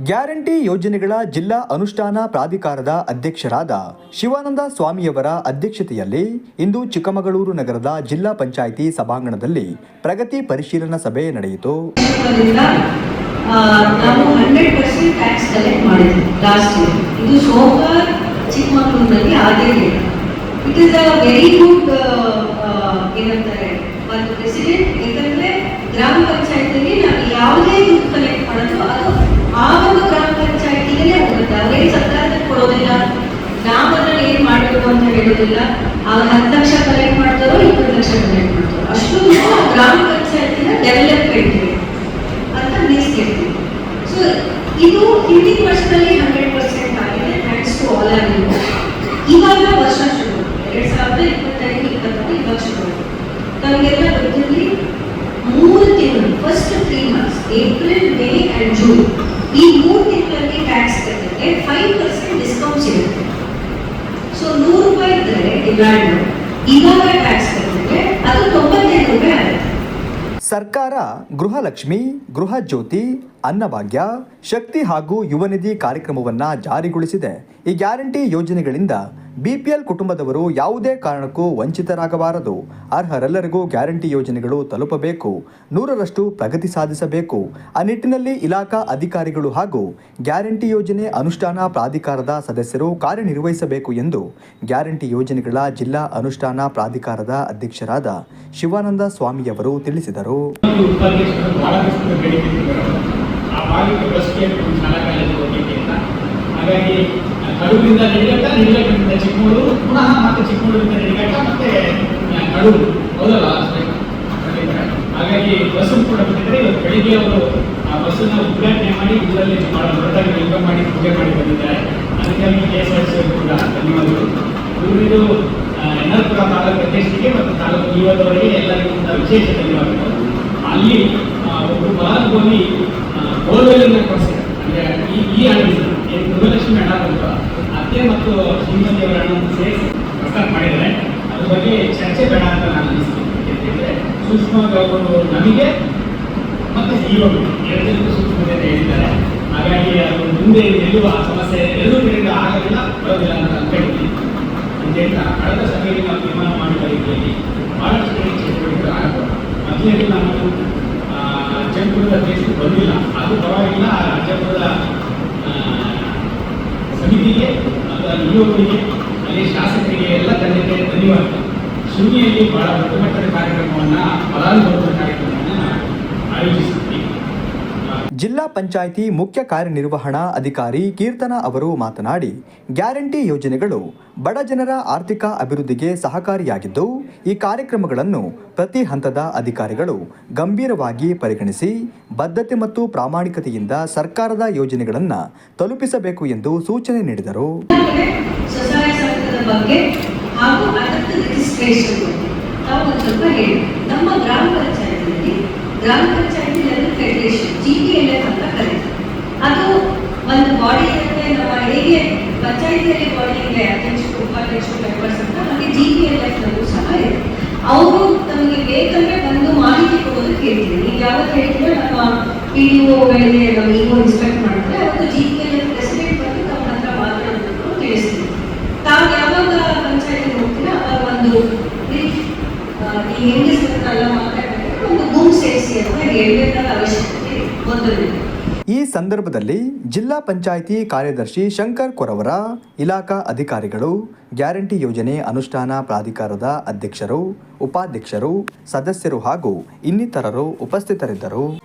Guarantee ಯೋಜನೆಗಳ ಜಿಲ್ಲಾ ಅನುಷ್ಠಾನ ಪ್ರಾಧಿಕಾರದ ಅಧ್ಯಕ್ಷರಾದ ಶಿವಾನಂದ ಸ್ವಾಮಿಯವರ ಅಧ್ಯಕ್ಷತೆಯಲ್ಲಿ ಇಂದು ಚಿಕ್ಕಮಗಳೂರು ನಗರದ ಜಿಲ್ಲಾ ಪಂಚಾಯಿತಿ ಸಭಾಂಗಣದಲ್ಲಿ ಪ್ರಗತಿ ಪರಿಶೀಲನಾ ಸಭೆ ನಡೆಯಿತು. ಗ್ರಾಮ ಆ, ನಾವು ಹಂಡ್ರೆಡ್ ಪರ್ಸೆಂಟ್ ಟ್ಯಾಕ್ಸ್ ಕಲೆಕ್ಟ್ ಮಾಡಿದ್ವಿ ಲಾಸ್ಟ್ ಇಯರ್ ಇದು ಸೋಮವಾರ ಚಿಕ್ಕಮಗಳೂರಿನಲ್ಲಿ ಆದೇ ಇಲ್ಲ it is a very good ಏನಂತಾರೆ ಒಂದು ಪ್ರೆಸಿಡೆಂಟ್ ಯಾಕಂದ್ರೆ ಗ್ರಾಮ ಪಂಚಾಯತಿಗೆ ನಾವು ಯಾವುದೇ ದುಡ್ಡು ಕಲೆಕ್ಟ್ ಮಾಡೋದು ಅದು ಆ ಒಂದು ಗ್ರಾಮ ಪಂಚಾಯತಿಗೆ ಹೋಗುತ್ತೆ ಅವರೇ ಸರ್ಕಾರಕ್ಕೆ ಕೊಡೋದಿಲ್ಲ ನಾವು ಅದ್ರಲ್ಲಿ ಏನ್ ಮಾಡಬೇಕು ಅಂತ ಆಗ ಹತ್ತು ಲಕ್ಷ ಕಲೆಕ್ಟ್ ಮಾಡ್ತಾರೋ, ಇಪ್ಪತ್ತು ಲಕ್ಷ ಕಲೆಕ್ಟ್ ಮಾಡ್ತಾರೋ? ಅಷ್ಟು ಗ್ರಾಮ ಪಂಚಾಯತಿನ ಡೆವಲಪ್ಮೆಂಟ್ಗೆ ಅಂತ ಮೀಸಲಿಡ್ತೀವಿ ಸೊ ಇದು ಹಿಂದಿನ ವರ್ಷದಲ್ಲಿ ಅದು ಸರ್ಕಾರ ಗೃಹಲಕ್ಷ್ಮಿ ಗೃಹ ಜ್ಯೋತಿ ಅನ್ನಭಾಗ್ಯ ಶಕ್ತಿ ಹಾಗೂ ಯುವನಿಧಿ ಕಾರ್ಯಕ್ರಮವನ್ನು ಜಾರಿಗೊಳಿಸಿದೆ. ಈ ಗ್ಯಾರಂಟಿ ಯೋಜನೆಗಳಿಂದ ಬಿಪಿಎಲ್ ಕುಟುಂಬದವರು ಯಾವುದೇ ಕಾರಣಕ್ಕೂ ವಂಚಿತರಾಗಬಾರದು. ಅರ್ಹರೆಲ್ಲರಿಗೂ ಗ್ಯಾರಂಟಿ ಯೋಜನೆಗಳು ತಲುಪಬೇಕು. ನೂರರಷ್ಟು ಪ್ರಗತಿ ಸಾಧಿಸಬೇಕು. ಆ ನಿಟ್ಟಿನಲ್ಲಿ ಇಲಾಖಾ ಅಧಿಕಾರಿಗಳು ಹಾಗೂ ಗ್ಯಾರಂಟಿ ಯೋಜನೆ ಅನುಷ್ಠಾನ ಪ್ರಾಧಿಕಾರದ ಸದಸ್ಯರು ಕಾರ್ಯನಿರ್ವಹಿಸಬೇಕು ಎಂದು ಗ್ಯಾರಂಟಿ ಯೋಜನೆಗಳ ಜಿಲ್ಲಾ ಅನುಷ್ಠಾನ ಪ್ರಾಧಿಕಾರದ ಅಧ್ಯಕ್ಷರಾದ ಶಿವಾನಂದ ಸ್ವಾಮಿಯವರು ತಿಳಿಸಿದರು. ಆ ಬಾಲ್ಯದ ಬಸ್ಗೆ ಶಾಲಾ ಕಾಲೇಜಿಗೆ ಹೋಗಿದ್ದೆ ಅಂತ. ಹಾಗಾಗಿ ಕಡೂರಿಂದ ನಿಡಘಟ್ಟ ನಿಡಘಟ್ಟದಿಂದ ಚಿಕ್ಕಮಗಳೂರು ಪುನಃ ಮತ್ತೆ ಚಿಕ್ಕಮಗಳೂರಿಂದ ನಿಡಘಟ್ಟ ಮತ್ತೆ ಕಡೂರು. ಹೌದಲ್ಲ. ಹಾಗಾಗಿ ಬಸ್ಸು ಕೂಡ ಬಂದಿದ್ರೆ ಇವತ್ತು ಬೆಳಿಗ್ಗೆ ಅವರು ಆ ಬಸ್ಸನ್ನ ಉದ್ಘಾಟನೆ ಮಾಡಿ ಊರಲ್ಲಿ ಬಹಳ ದೊಡ್ಡದಾಗಿ ಯೋಗ ಮಾಡಿ ಪೂಜೆ ಮಾಡಿ ಬಂದಿದ್ದಾರೆ. ಅದಕ್ಕಾಗಿ ಕೆ ಎಸ್ ಆರ್ ಸಿ ಕೂಡ ಧನ್ಯವಾದಗಳು. ಇವರಿದು ಎನ್ನಪುರ ತಾಲೂಕು ಅಧ್ಯಕ್ಷರಿಗೆ ಮತ್ತು ತಾಲೂಕು ಇವತ್ತವರೆಗೆ ಎಲ್ಲರಿಗೂ ವಿಶೇಷ ಧನ್ಯವಾದಗಳು. ಅಲ್ಲಿ ಒಬ್ಬರು ಫಲಾನುಭವಿ ಬೋರ್ವೆಲ್ ಕೊಡಿಸಿದ್ದಾರೆ ಅಂದ್ರೆ ಈ ಈ ಹಳ್ಳಿ ಏನು ಮೇಡಮ್ ಹಣ ಅತ್ತೆ ಮತ್ತು ಶ್ರೀಮತಿ ಸೇರಿಸಿ ಪ್ರಸ್ತಾಪ ಮಾಡಿದ್ದಾರೆ. ಅದ್ರ ಬಗ್ಗೆ ಚರ್ಚೆ ಬೇಡ ಅಂತ ನಾನು ಅನಿಸ್ತೀನಿ. ಯಾಕೆಂದ್ರೆ ಸೂಕ್ಷ್ಮ ನಮಗೆ ಮತ್ತೆ ಹೀರೋಗಳು ಎರಡಕ್ಕೂ ಸೂಕ್ಷ್ಮತೆ ಹೇಳಿದ್ದಾರೆ. ಹಾಗಾಗಿ ಅದು ಮುಂದೆ ನಿಲ್ಲುವ ಸಮಸ್ಯೆ ಎರಡೂ ಕಡೆಯಿಂದ ಆಗೋದಿಲ್ಲ ಬರೋದಿಲ್ಲ ಅಂತ ಅನ್ಕೊಂಡಿದ್ದೀನಿ ಅಂತ ಕಳೆದ ಸಭೆಯಲ್ಲಿ ನಾವು ತೀರ್ಮಾನ ಮಾಡಿದ ರೀತಿಯಲ್ಲಿ ಬಹಳಷ್ಟು ಕಡೆ ಚಟುವಟಿಕೆಗಳು ಆಗಬಹುದು ಮೊದಲಿಗೆ ನಾವು ಜಯಪುರದ ಅಧ್ಯಕ್ಷರು ಬಂದಿಲ್ಲ. ಅದು ಪರವಾಗಿಲ್ಲ ಆ ಅಲ್ಲಿ ಯುವಕರಿಗೆ ಅಲ್ಲಿ ಶಾಸಕರಿಗೆ ಎಲ್ಲ ತಂದೆ ಧನ್ಯವಾದ. ಶೂನ್ಯಲ್ಲಿ ಬಹಳ ದೊಡ್ಡ ಕಾರ್ಯಕ್ರಮವನ್ನು ಫಲಾನುಭವಿಗಳ ಕಾರ್ಯಕ್ರಮವನ್ನು ಆಯೋಜಿಸಿದ್ವಿ ಆ, ಜಿಲ್ಲಾ ಪಂಚಾಯಿತಿ ಮುಖ್ಯ ಕಾರ್ಯನಿರ್ವಹಣಾ ಅಧಿಕಾರಿ ಕೀರ್ತನ ಅವರು ಮಾತನಾಡಿ, ಗ್ಯಾರಂಟಿ ಯೋಜನೆಗಳು ಬಡ ಜನರ ಆರ್ಥಿಕ ಅಭಿವೃದ್ಧಿಗೆ ಸಹಕಾರಿಯಾಗಿದ್ದು, ಈ ಕಾರ್ಯಕ್ರಮಗಳನ್ನು ಪ್ರತಿ ಹಂತದ ಅಧಿಕಾರಿಗಳು ಗಂಭೀರವಾಗಿ ಪರಿಗಣಿಸಿ, ಬದ್ಧತೆ ಮತ್ತು ಪ್ರಾಮಾಣಿಕತೆಯಿಂದ ಸರ್ಕಾರದ ಯೋಜನೆಗಳನ್ನು ತಲುಪಿಸಬೇಕು ಎಂದು ಸೂಚನೆ ನೀಡಿದರು. ಬಗ್ಗೆ ಹಾಗೂ ಅದಕ್ಕೆ ರಿಜಿಸ್ಟ್ರೇಷನ್ ಬಗ್ಗೆ ತಾವು ಒಂದು ಸ್ವಲ್ಪ ಹೇಳಿ ನಮ್ಮ ಗ್ರಾಮ ಪಂಚಾಯತಿಯಲ್ಲಿ gram panchayat level federation G P L F ಅಂತ ಕರೀತಾರೆ ಅದು ಒಂದು ಬಾಡಿ ಇರುತ್ತೆ ನಮ್ಮ ಹೇಗೆ ಪಂಚಾಯತಿಯಲ್ಲಿ ಬಾಡಿ ಇದೆ, ಅಧ್ಯಕ್ಷರು, ಉಪಾಧ್ಯಕ್ಷರು ಮೆಂಬರ್ಸ್ ಅಂತ ಹಾಗೆ ಜಿ ಪಿ ಎಲ್ ಎಫ್ ನಲ್ಲೂ ಸಹ ಇದೆ. ಅವರು ತಮಗೆ ಬೇಕಂದ್ರೆ ಬಂದು ಮಾಹಿತಿ ಕೊಡೋದಕ್ಕೆ ಹೇಳ್ತೀನಿ ನೀವು ಯಾವತ್ತು ಹೇಳ್ತೀರಾ ನಮ್ಮ ಪಿ ಡಿ ಒಗಳಿಗೆ ನಮ್ಮ ಈಗ ಇನ್ಸ್ಪೆಕ್ಟ್ ಮಾಡಿದ್ರೆ ಅವತ್ತು G P L F president ಬಂದು ತಮ್ಮ ಹತ್ರ ಮಾತನಾಡಬೇಕು ತಿಳಿಸ್ತೀವಿ. ತಾವು ಯಾವಾಗ ಪಂಚಾಯತಿ ಹೋಗ್ತೀರಾ, ಅವಾಗ ಒಂದು ಈ ಹೆಂಗಸರನ್ನೆಲ್ಲ ಮಾತಾಡ್ತೀನಿ ಒಂದು ಗುಂಪು ಸೇರಿಸಿ ಅಂತ ಹೇಳಬೇಕಾದ ಅವಶ್ಯಕತೆ ಇದೆ. ಸಂದರ್ಭದಲ್ಲಿ ಜಿಲ್ಲಾ ಪಂಚಾಯಿತಿ ಕಾರ್ಯದರ್ಶಿ ಶಂಕರ್ ಕೊರವರ ಇಲಾಖಾ ಅಧಿಕಾರಿಗಳು, ಗ್ಯಾರಂಟಿ ಯೋಜನೆ ಅನುಷ್ಠಾನ ಪ್ರಾಧಿಕಾರದ ಅಧ್ಯಕ್ಷರು, ಉಪಾಧ್ಯಕ್ಷರು, ಸದಸ್ಯರು ಹಾಗೂ ಇನ್ನಿತರರು ಉಪಸ್ಥಿತರಿದ್ದರು.